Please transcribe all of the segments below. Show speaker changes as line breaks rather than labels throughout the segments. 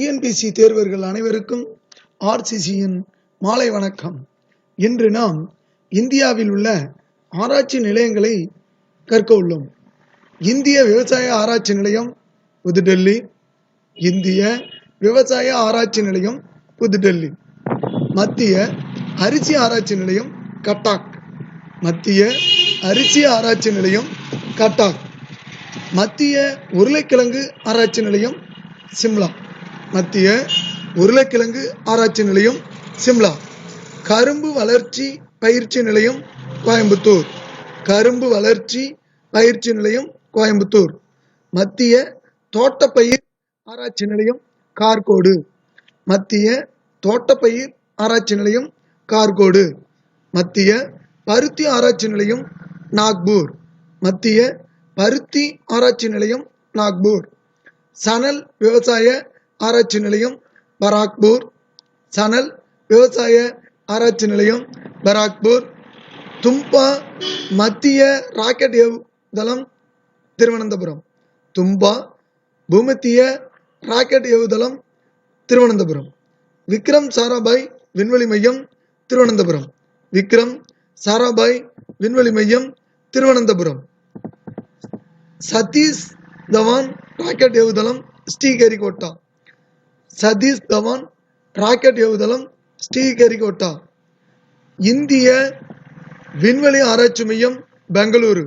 TNPSC தேர்வர்கள் அனைவருக்கும் ஆர்சிசியின் மாலை வணக்கம். இன்று நாம் இந்தியாவில் உள்ள ஆராய்ச்சி நிலையங்களை கற்க உள்ளோம். இந்திய விவசாய ஆராய்ச்சி நிலையம் புதுடெல்லி. இந்திய விவசாய ஆராய்ச்சி நிலையம் புதுடெல்லி. மத்திய அரிசி ஆராய்ச்சி நிலையம் கட்டாக். மத்திய அரிசி ஆராய்ச்சி நிலையம் கட்டாக். மத்திய உருளைக்கிழங்கு ஆராய்ச்சி நிலையம் சிம்லா. மத்திய உருளைக்கிழங்கு ஆராய்ச்சி நிலையம் சிம்லா. கரும்பு வளர்ச்சி பயிற்சி நிலையம் கோயம்புத்தூர். கரும்பு வளர்ச்சி பயிற்சி நிலையம் கோயம்புத்தூர். மத்திய தோட்டப்பயிர் ஆராய்ச்சி நிலையம் கார்கோடு. மத்திய தோட்டப்பயிர் ஆராய்ச்சி நிலையம் கார்கோடு. மத்திய பருத்தி ஆராய்ச்சி நிலையம் நாக்பூர். மத்திய பருத்தி ஆராய்ச்சி நிலையம் நாக்பூர். சணல் விவசாய ஆராய்ச்சி நிலையம் பராக்பூர். சணல் விவசாய ஆராய்ச்சி நிலையம் பராக்பூர். தும்பா மத்திய ராக்கெட் ஏவுதளம் திருவனந்தபுரம். தும்பா பூமத்திய ராக்கெட் ஏவுதளம் திருவனந்தபுரம். விக்ரம் சாராபாய் விண்வெளி மையம் திருவனந்தபுரம். விக்ரம் சாராபாய் விண்வெளி மையம் திருவனந்தபுரம். சதீஷ் தவான் ராக்கெட் ஏவுதளம் ஸ்ரீஹரிகோட்டா. சதீஷ் தவான் ராக்கெட் ஏவுதளம் ஸ்ரீஹரிகோட்டா. இந்திய விண்வெளி ஆராய்ச்சி மையம் பெங்களூரு.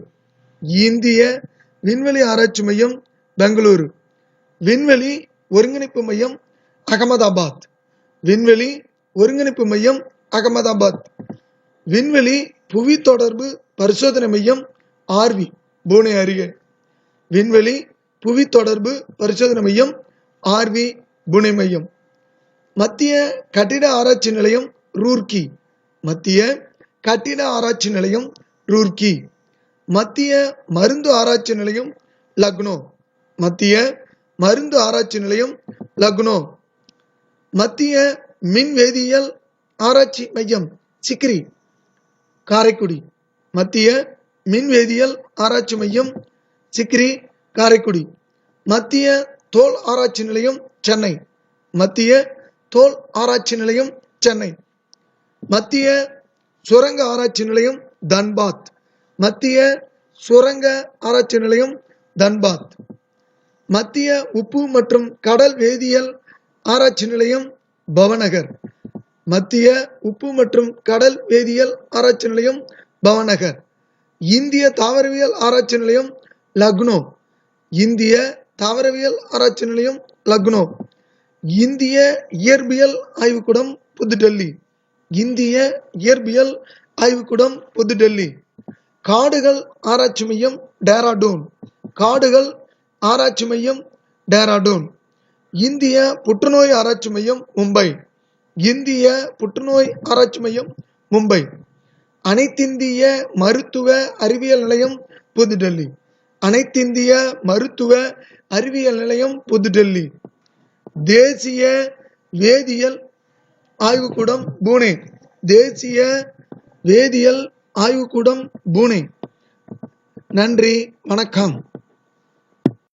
இந்திய விண்வெளி ஆராய்ச்சி மையம் பெங்களூரு. விண்வெளி ஒருங்கிணைப்பு மையம் அகமதாபாத். விண்வெளி ஒருங்கிணைப்பு மையம் அகமதாபாத். விண்வெளி புவி தொடர்பு பரிசோதனை மையம் ஆர்வி புனே அருகே. விண்வெளி புவி தொடர்பு பரிசோதனை மையம் ஆர்வி புனே மையம் மத்திய கட்டிட ஆராய்ச்சி நிலையம் ரூர்க்கி மத்திய கட்டிட ஆராய்ச்சி நிலையம் ரூர்க்கி மத்திய மருந்து ஆராய்ச்சி நிலையம் லக்னோ. மத்திய மருந்து ஆராய்ச்சி நிலையம் லக்னோ. மத்திய மின் வேதியியல் ஆராய்ச்சி மையம் சிக்ரி. காரைக்குடி. மத்திய மின் வேதியியல் ஆராய்ச்சி மையம் சிக்ரி காரைக்குடி. மத்திய தோல் ஆராய்ச்சி நிலையம் சென்னை. மத்திய தோல் ஆராய்ச்சி நிலையம் சென்னை. மத்திய சுரங்க ஆராய்ச்சி நிலையம் தன்பாத். மத்திய சுரங்க ஆராய்ச்சி நிலையம் தன்பாத். மத்திய உப்பு மற்றும் கடல் வேதியியல் ஆராய்ச்சி நிலையம் பவநகர் மத்திய உப்பு மற்றும் கடல் வேதியியல் ஆராய்ச்சி நிலையம் பவநகர் இந்திய தாவரவியல் ஆராய்ச்சி நிலையம் லக்னோ. இந்திய தாவரவியல் ஆராய்ச்சி நிலையம் லக்னோ. இந்திய இயற்பியல் ஆய்வுக்கூடம் புதுடெல்லி. இந்திய இயற்பியல் ஆய்வுக்கூடம் புதுடெல்லி. காடுகள் ஆராய்ச்சி மையம் டேராடூன். காடுகள் ஆராய்ச்சி மையம் டேராடூன். இந்திய புற்றுநோய் ஆராய்ச்சி மையம் மும்பை. இந்திய புற்றுநோய் ஆராய்ச்சி மையம் மும்பை. அனைத்திந்திய மருத்துவ அறிவியல் நிலையம் புதுடெல்லி. அனைத்திந்திய மருத்துவ அறிவியல் நிலையம் புதுடெல்லி. தேசிய வேதியியல் ஆய்வுக்கூடம் பூனே. தேசிய வேதியியல் ஆய்வுக்கூடம் பூனே. நன்றி வணக்கம்.